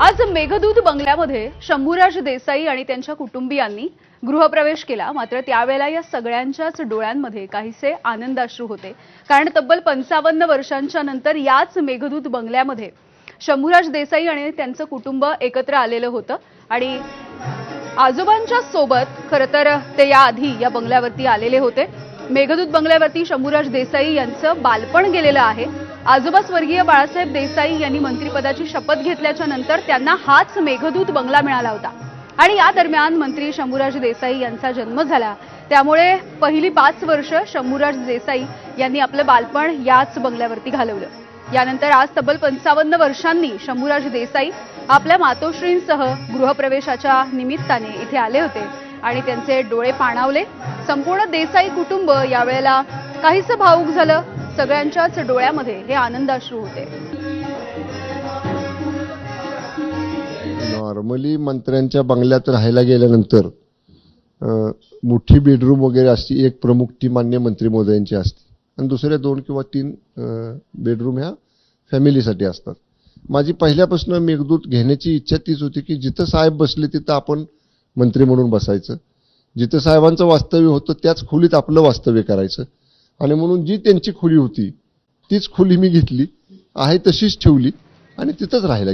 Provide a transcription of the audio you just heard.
आज मेघदूत बंगल्यामध्ये शंभूराज देसाई आणि त्यांच्या कुटुंबियांनी गृहप्रवेश केला. मात्र त्यावेळेला या सगळ्यांच्याच डोळ्यांमध्ये काहीसे आनंदाश्रू होते. कारण तब्बल पंचावन्न वर्षांच्या नंतर याच मेघदूत बंगल्यामध्ये शंभूराज देसाई आणि त्यांचं कुटुंब एकत्र आलेलं होतं. आणि आजोबांच्या सोबत खरं तर ते याआधी या बंगल्यावरती आलेले होते. मेघदूत बंगल्यावरती शंभूराज देसाई यांचं बालपण गेलेलं आहे. आजोबा स्वर्गीय बाळासाहेब देसाई यांनी मंत्रिपदाची शपथ घेतल्याच्या नंतर त्यांना हाच मेघदूत बंगला मिळाला होता. आणि या दरम्यान मंत्री शंभूराज देसाई यांचा जन्म झाला. त्यामुळे पहिली पाच वर्ष शंभूराज देसाई यांनी आपलं बालपण याच बंगल्यावरती घालवलं. यानंतर आज तब्बल पंचावन्न वर्षांनी शंभूराज देसाई आपल्या मातोश्रींसह गृहप्रवेशाच्या निमित्ताने इथे आले होते आणि त्यांचे डोळे पाणावले. संपूर्ण देसाई कुटुंब यावेळेला काहीसं भावूक झालं सगळ्यांच्याच डोळ्यामध्ये हे आनंदाश्रू होते. नॉर्मली मंत्र्यांच्या बंगल्यात राहायला गेल्यानंतर मोठी बेडरूम वगैरे असते एक प्रमुख ती मान्य मंत्री महोदयांची असते. आणि दुसऱ्या दोन किंवा तीन बेडरूम ह्या फॅमिलीसाठी असतात. माझी पहिल्यापासून मेघदूत घेण्याची इच्छा तीच होती की जिथं साहेब बसले तिथं आपण मंत्री म्हणून बसायचं. जिथं साहेबांचं वास्तव्य होतं त्याच खोलीत आपलं वास्तव्य करायचं. आणि म्हणून जी त्यांची खोली होती तीच खोली मी घेतली आहे तशीच ठेवली आणि तिथंच राहायला